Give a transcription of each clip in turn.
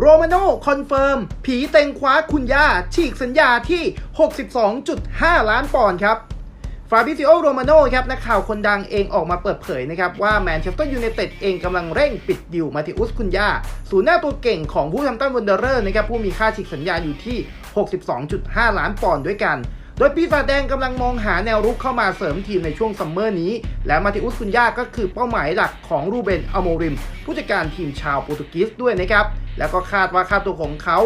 โรมาโน่คอนเฟิร์ม ผีเต็งคว้าคุณย่า ฉีกสัญญาที่ 62.5 ล้านปอนด์ครับฟาบิซิโอโรมาโน่ครับนักข่าวคนดังเองออกมาเปิดเผยนะครับว่าแมนเชสเตอร์ยูไนเต็ดเองกำลังเร่งปิดดิวมาติอุสคุนยาศูนย์หน้าตัวเก่งของผู้ทำตั้นวันเดอร์เรอร์นะครับผู้มีค่าฉีกสัญญาอยู่ที่ 62.5 ล้านปอนด์ด้วยกัน โดยปีศาจแดงกำลังมองหาแนวรุกเข้ามาเสริมทีมในช่วงซัมเมอร์นี้ และมาติอุสคุนยาก็คือเป้าหมายหลักของรูเบนอโมริม ผู้จัดการทีมชาวโปรตุเกสด้วยนะครับ แล้วก็คาดว่าค่าตัวของเขา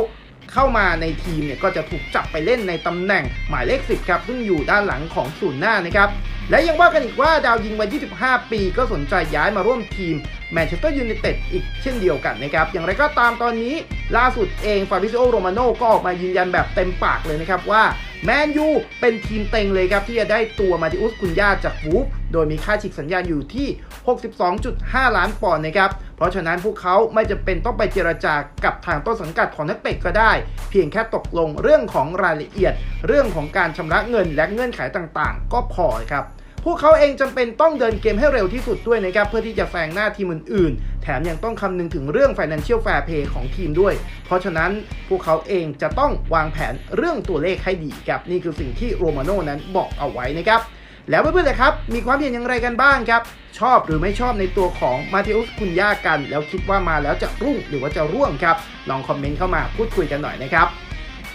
เข้ามาในทีมเนี่ยก็จะถูกจับไปเล่นในตำแหน่งหมายเลข 10 ครับ ซึ่งอยู่ด้านหลังของศูนย์หน้านะครับและยังว่ากันอีกว่าดาวยิงวัย 25 ปีก็สนใจย้ายมาร่วมทีมแมนเชสเตอร์ยูไนเต็ดอีกเช่นเดียวกันนะครับ อย่างไรก็ตามตอนนี้ล่าสุดเองฟาบิซิโอโรมาโนก็ออกมายืนยันแบบเต็มปากเลยนะครับว่าแมนยูเป็นทีมเต็งเลยครับที่จะได้ตัวมาติอุสคุนยาจากวูฟ โดยมีค่าฉีกสัญญาอยู่ที่ 62.5 ล้านปอนด์นะครับ เพราะฉะนั้นพวกเขาไม่จะเป็นต้องไปเจรจากับทางต้นสังกัดของนักเตะก็ได้ เพียงแค่ตกลงเรื่องของรายละเอียด เรื่องของการชำระเงินและเงื่อนไขต่างๆ ก็พอครับพวกเขาเองจำเป็นต้องเดินเกมให้เร็วที่สุดด้วยนะครับ เพื่อที่จะแซงหน้าทีมอื่นๆ แถมยังต้องคำนึงถึงเรื่อง Financial Fair Play ของทีมด้วย เพราะฉะนั้นพวกเขาเองจะต้องวางแผนเรื่องตัวเลขให้ดีครับ นี่คือสิ่งที่โรมาโน่นั้นบอกเอาไว้นะครับ แล้วเพื่อนๆครับ มีความเห็นอย่างไรกันบ้างครับ ชอบหรือไม่ชอบในตัวของมาเทอุสคุณยากัน แล้วคิดว่ามาแล้วจะรุ่งหรือว่าจะร่วงครับ ลองคอมเมนต์เข้ามาพูดคุยกันหน่อยนะครับ